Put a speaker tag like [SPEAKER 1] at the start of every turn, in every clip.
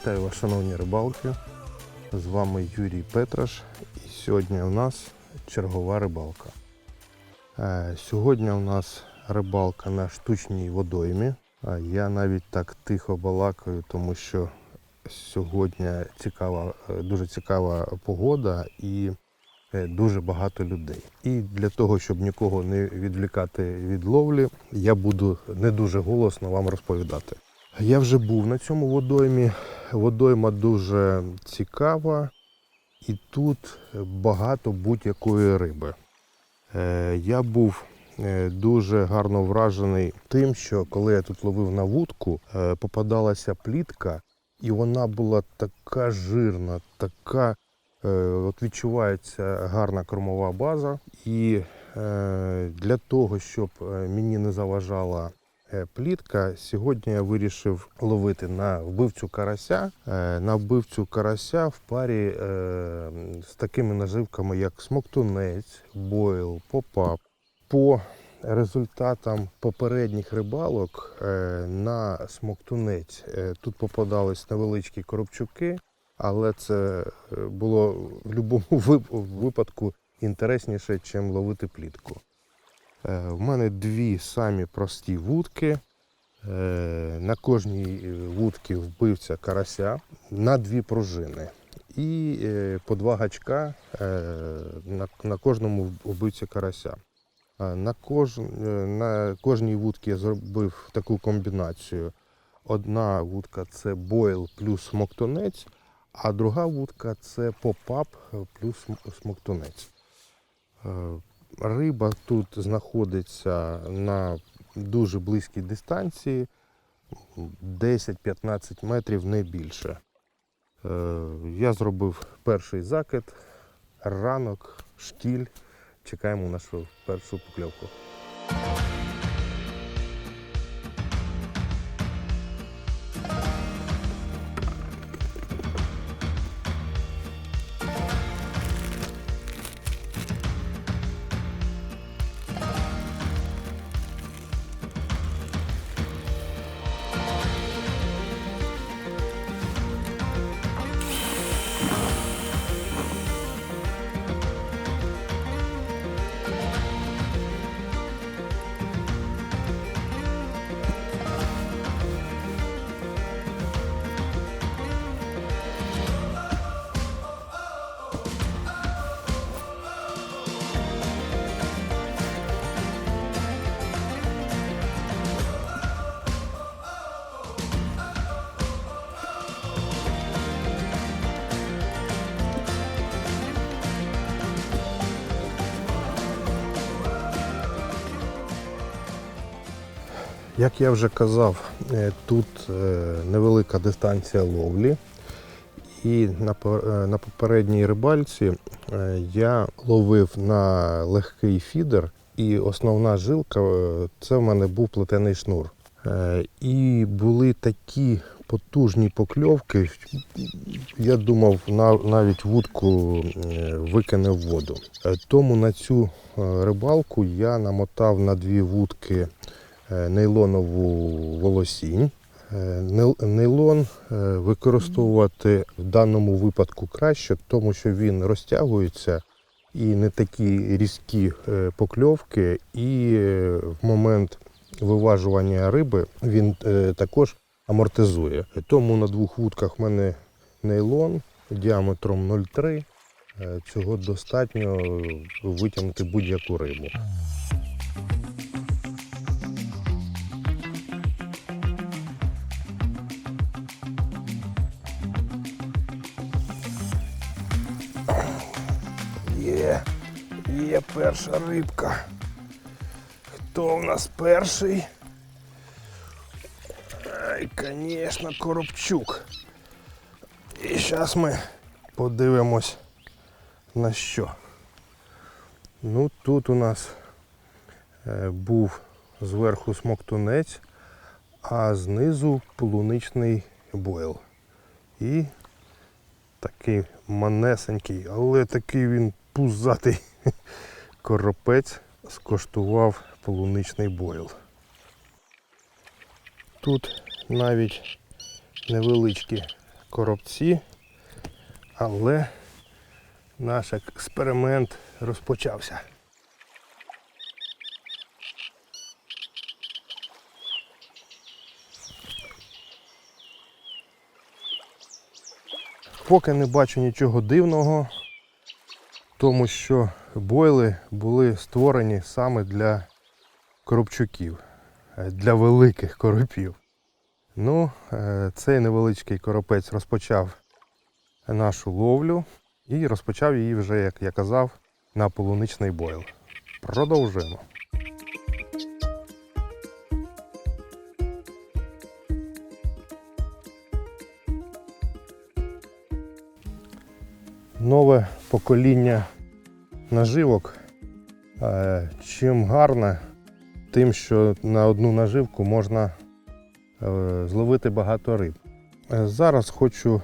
[SPEAKER 1] Вітаю вас, шановні рибалки. З вами Юрій Петраш. І сьогодні у нас чергова рибалка. Е, Сьогодні у нас рибалка на штучній водоймі. Я навіть так тихо балакаю, тому що сьогодні цікава, е, дуже цікава погода і е, дуже багато людей. І для того, щоб нікого не відвлікати від ловлі, я буду не дуже голосно вам розповідати. Я вже був на цьому водоймі. Водойма дуже цікава, і тут багато будь-якої риби. Е, Я був е, дуже гарно вражений тим, що коли я тут ловив на вудку, е, попадалася плітка, і вона була така жирна, така от відчувається гарна кормова база. І для того, щоб мені не заважала плітка, сьогодні я вирішив ловити на вбивцю карася. Е, На вбивцю карася в парі е, з такими наживками, як смоктунець, бойл, попап. По результатам попередніх рибалок е, на смоктунець е, тут попадались невеличкі коробчуки, але це е, було в будь-якому випадку інтересніше, ніж ловити плітку. Е, В мене дві самі прості вудки. Е, На кожній е, вудці вбивця карася на дві пружини. І е, по два гачка е, на, кожному вбивці карася. На, кож, е, на кожній вудці я зробив таку комбінацію. Одна вудка це бойл плюс смоктунець, а друга вудка це попап плюс см- смоктунець. Риба тут знаходиться на дуже близькій дистанції, 10-15 метрів не більше. Е, Я зробив перший закид, ранок, штіль. Чекаємо нашу першу покльовку. Як я вже казав, е, тут е, невелика дистанція ловлі. І на, е, попередній рибальці я ловив на легкий фідер, і основна жилка це в мене був плетений шнур. І були такі потужні покльовки. Я думав, навіть вудку викине в воду. Тому на цю рибалку я намотав на дві вудки нейлонову волосінь. Е, Нейлон е, використовувати в даному випадку краще, тому що він розтягується і не такі різкі е, покльовки, і е, в момент виважування риби він е, також амортизує. Тому на двох вудках в мене нейлон діаметром 0,3. Е, Цього достатньо витягнути будь-яку рибу. Є перша рибка. Хто у нас перший? Ай, звісно, коробчук. І зараз ми подивимось на що. Ну, тут у нас е, був зверху смоктунець, а знизу полуничний бойл. І такий манесенький, але такий він пузатий коропець скоштував полуничний бойл. Тут навіть невеличкі коробці, але наш експеримент розпочався. Поки не бачу нічого дивного, тому що бойли були створені саме для коробчуків, е, для великих коропів. Ну, е, цей невеличкий коропець розпочав нашу ловлю і розпочав її вже, як я казав, на полуничний бойл. Продовжуємо. Нове покоління наживок. е, Чим гарне, тим, що на одну наживку можна е, зловити багато риб. Е, Зараз хочу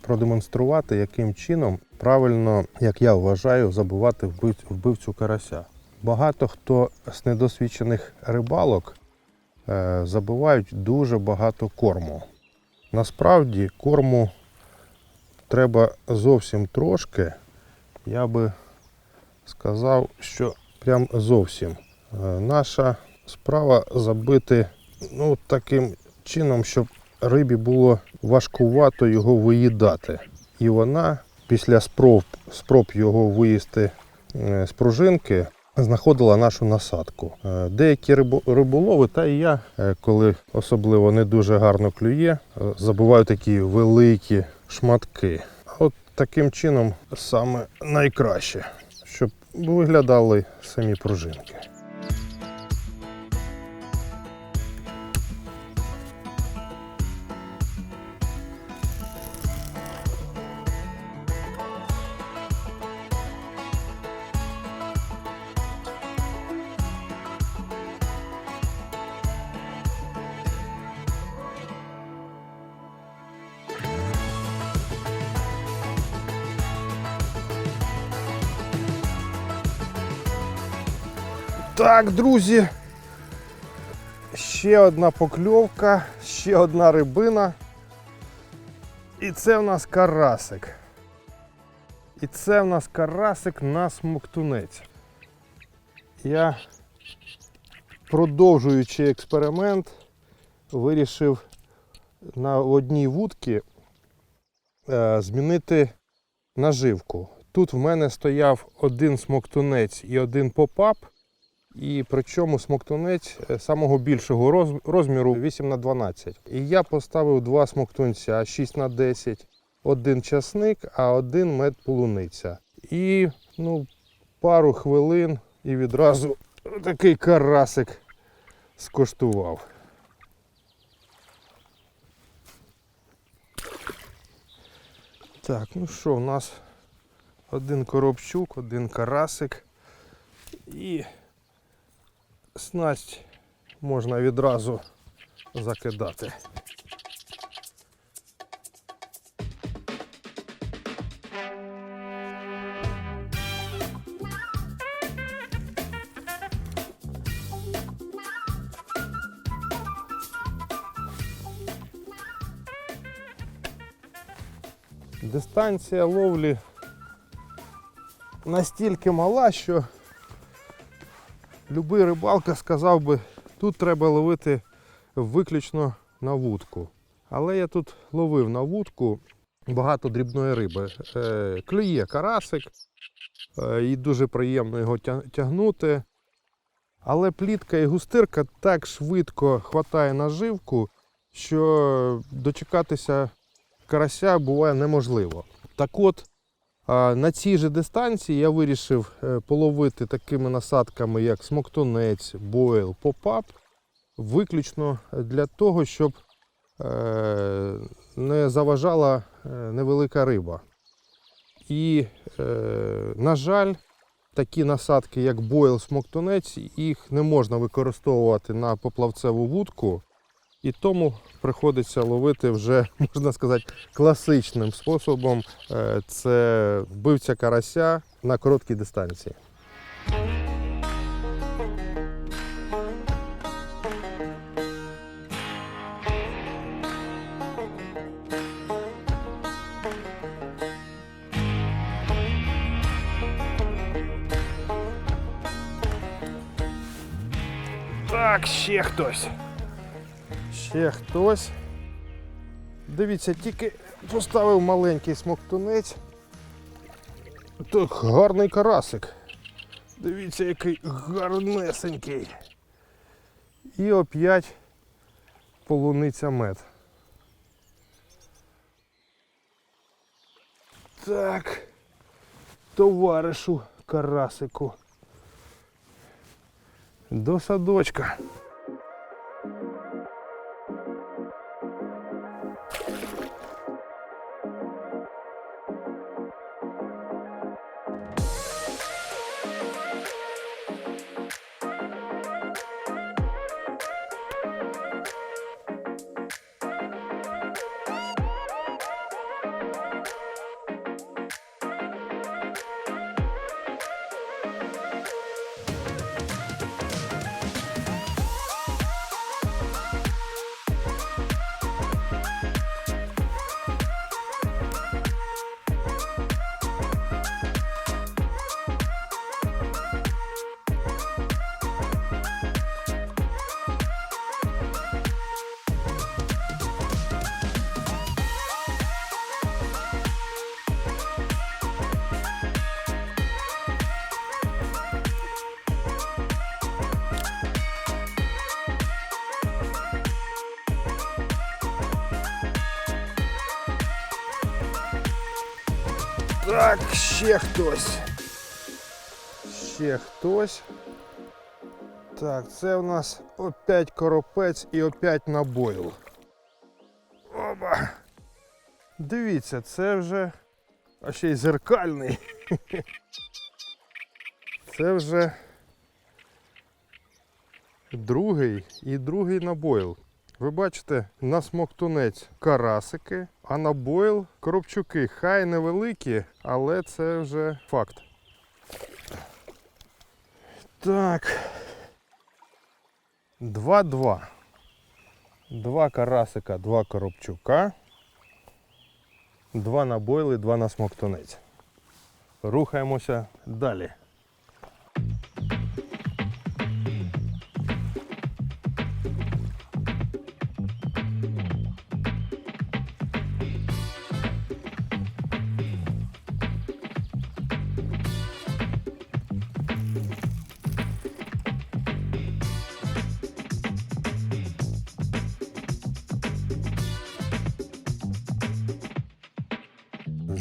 [SPEAKER 1] продемонструвати, яким чином правильно, як я вважаю, забувати вбивцю карася. Багато хто з недосвідчених рибалок забивають дуже багато корму. Насправді корму треба зовсім трошки. Я би сказав, що прям зовсім. Е, Наша справа забити ну, таким чином, щоб рибі було важкувато його виїдати. І вона після спроб, спроб його виїсти е, з пружинки знаходила нашу насадку. Е, Деякі рибо- риболови, та і я, коли особливо не дуже гарно клює, забиваю такі великі шматки. От таким чином саме найкраще, щоб виглядали самі пружинки. Так, друзі. Ще одна покльовка, ще одна рибина. І це в нас карасик. І це в нас карасик на смоктунець. Я, продовжуючи експеримент, вирішив на одній вудці е, змінити наживку. Тут в мене стояв один смоктунець і один попап. І причому смоктунець е, самого більшого розміру 8 на 12. І я поставив два смоктунця 6 на 10, один часник, а один мед полуниця. І ну, пару хвилин і відразу такий карасик скоштував. Так, ну що, у нас один коробчук, один карасик і снасть можна відразу закидати. Дистанція ловлі настільки мала, що Любий рибалка сказав би, тут треба ловити виключно на вудку. Але я тут ловив на вудку багато дрібної риби. Е, клює карасик, е, і дуже приємно його тягнути. Але плітка і густирка так швидко хватає наживку, що дочекатися карася буває неможливо. Так от, На цій же дистанції я вирішив е, половити такими насадками, як смоктунець, бойл, попап, виключно для того, щоб е, не заважала е, невелика риба. І, на жаль, такі насадки, як бойл, смоктунець, їх не можна використовувати на поплавцеву вудку. І тому приходиться ловити вже, можна сказати, класичним способом е, це вбивця карася на короткій дистанції. Так, ще хтось. Ще хтось. Дивіться, тільки поставив маленький смоктунець. Так, гарний карасик. Дивіться, який гарнесенький. І оп'ять полуниця мед. Так, товаришу карасику. До садочка. Так, ще хтось. Ще хтось. Так, це у нас опять коропець і опять набойл. Оба. Дивіться, це вже а ще й зеркальний. Це вже другий і другий набойл. Ви бачите, на смоктунець карасики, а на бойл коробчуки. Хай невеликі, але це вже факт. Так. 2-2. Два карасика, два коробчука. Два на бойли, два на смоктунець. Рухаємося далі.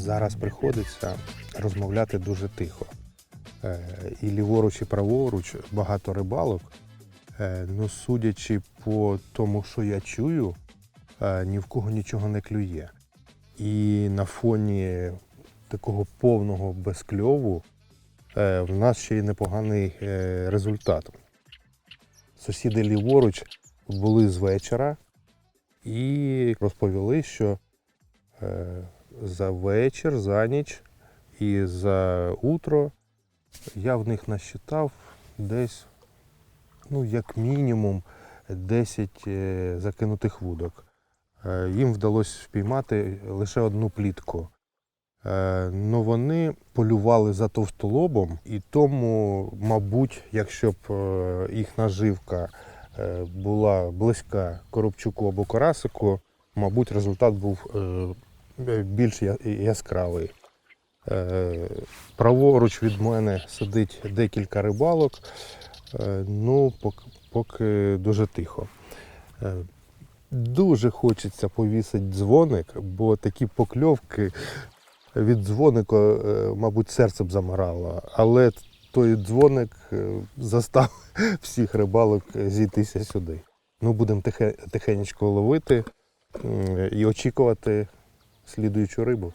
[SPEAKER 1] Зараз приходиться розмовляти дуже тихо. Е, І ліворуч, і праворуч багато рибалок. Е, Ну, судячи по тому, що я чую, е, ні в кого нічого не клює. І на фоні такого повного безкльову в нас ще й непоганий результат. Сусіди ліворуч були з вечора і розповіли, що за вечір, за ніч і за утро я в них насчитав десь, ну, як мінімум, 10 е, закинутих вудок. Е, Їм вдалося впіймати лише одну плітку. Е, Ну вони полювали за товстолобом, і тому, мабуть, якщо б їх наживка була близька коробчуку або карасику, мабуть, результат був більш яскравий. Е, Праворуч від мене сидить декілька рибалок. Е, Ну, поки, дуже тихо. Е, Дуже хочеться повісити дзвоник, бо такі покльовки від дзвоника, мабуть, серце б замирало. Але той дзвоник застав всіх рибалок зійтися сюди. Ну, будемо тихе, тихенечко ловити і очікувати слідуючу рибу.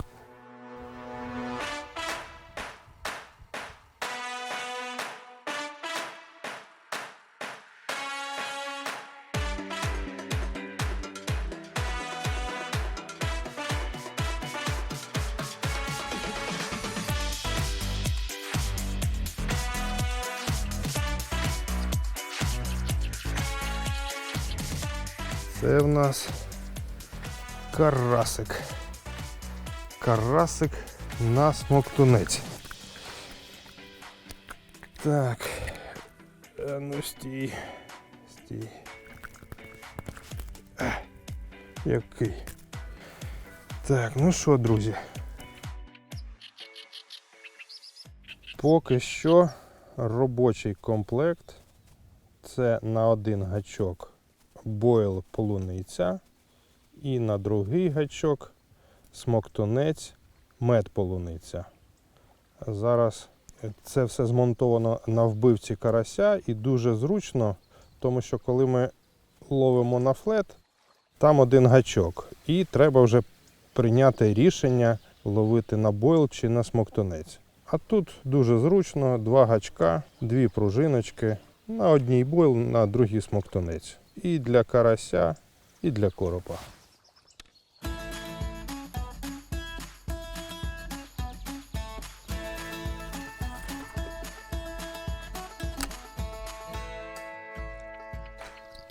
[SPEAKER 1] Це в нас карасик. Карасик на смоктунець. Так. А ну стій. який. Ех, Який. Так, ну що, друзі. Поки що робочий комплект. Це на один гачок бойл полуниця і на другий гачок смоктунець мед полуниця. Зараз це все змонтовано на вбивці карася і дуже зручно, тому що коли ми ловимо на флет, там один гачок, і треба вже прийняти рішення ловити на бойл чи на смоктунець. А тут дуже зручно, два гачка, дві пружиночки, на одній бойл, на другій смоктунець. І для карася, і для коропа.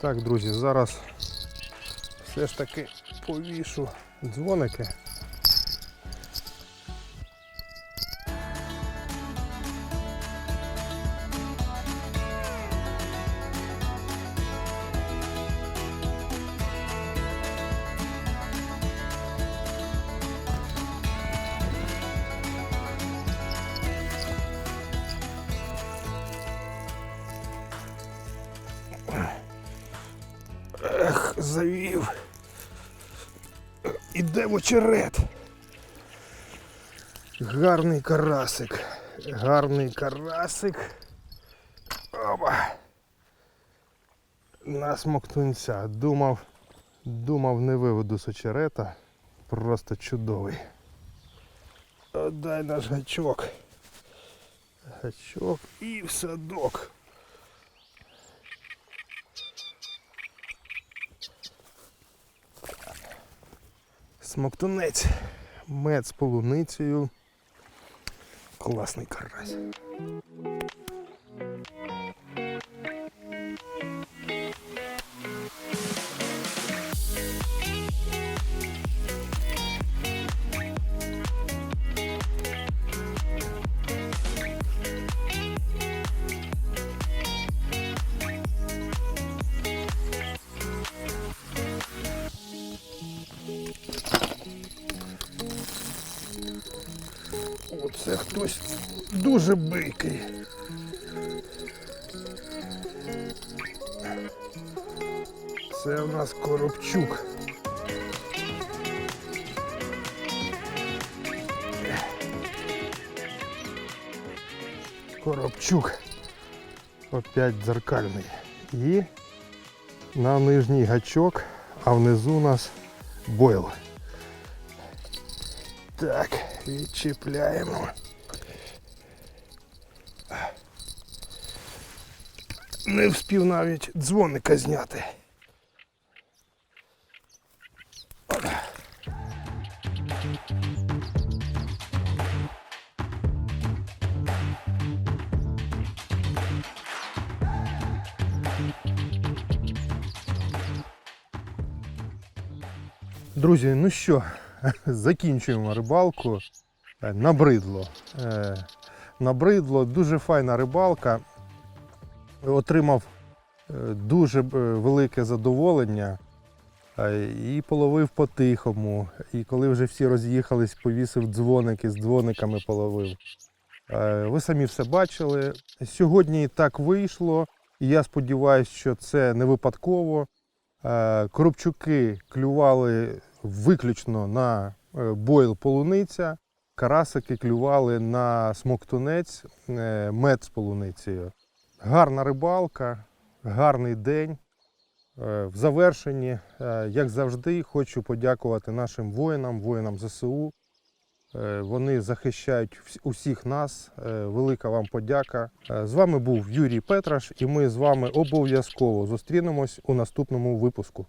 [SPEAKER 1] Так, друзі, зараз все ж таки повішу дзвоники. Завів. Іде в очерет. Гарний карасик. Гарний карасик. Опа. На смоктунця. Думав, думав не виведу з очерета. Просто чудовий. Отдай наш гачок. Гачок і в садок. Смоктунець. Мед з полуницею. Класний карась. Дуже бикий. Це у нас коробчук. Коробчук. Опять дзеркальний. І на нижній гачок, а внизу у нас бойл. Так, відчіпляємо. Не вспів навіть дзвоника зняти. Друзі, ну що, закінчуємо рибалку. Е, Набридло. Е, Набридло, дуже файна рибалка. Отримав е, дуже е, велике задоволення і половив по-тихому. І коли вже всі роз'їхались, повісив дзвоники, з дзвониками половив. Ви самі все бачили. Сьогодні так вийшло, і я сподіваюся, що це не випадково. Коробчуки клювали виключно на е, бойл полуниця, карасики клювали на смоктунець, мед з полуницею. Гарна рибалка, гарний день. Е, В завершенні, е, як завжди, хочу подякувати нашим воїнам, воїнам ЗСУ. Е, Вони захищають усіх нас. Велика вам подяка. З вами був Юрій Петраш, і ми з вами обов'язково зустрінемось у наступному випуску.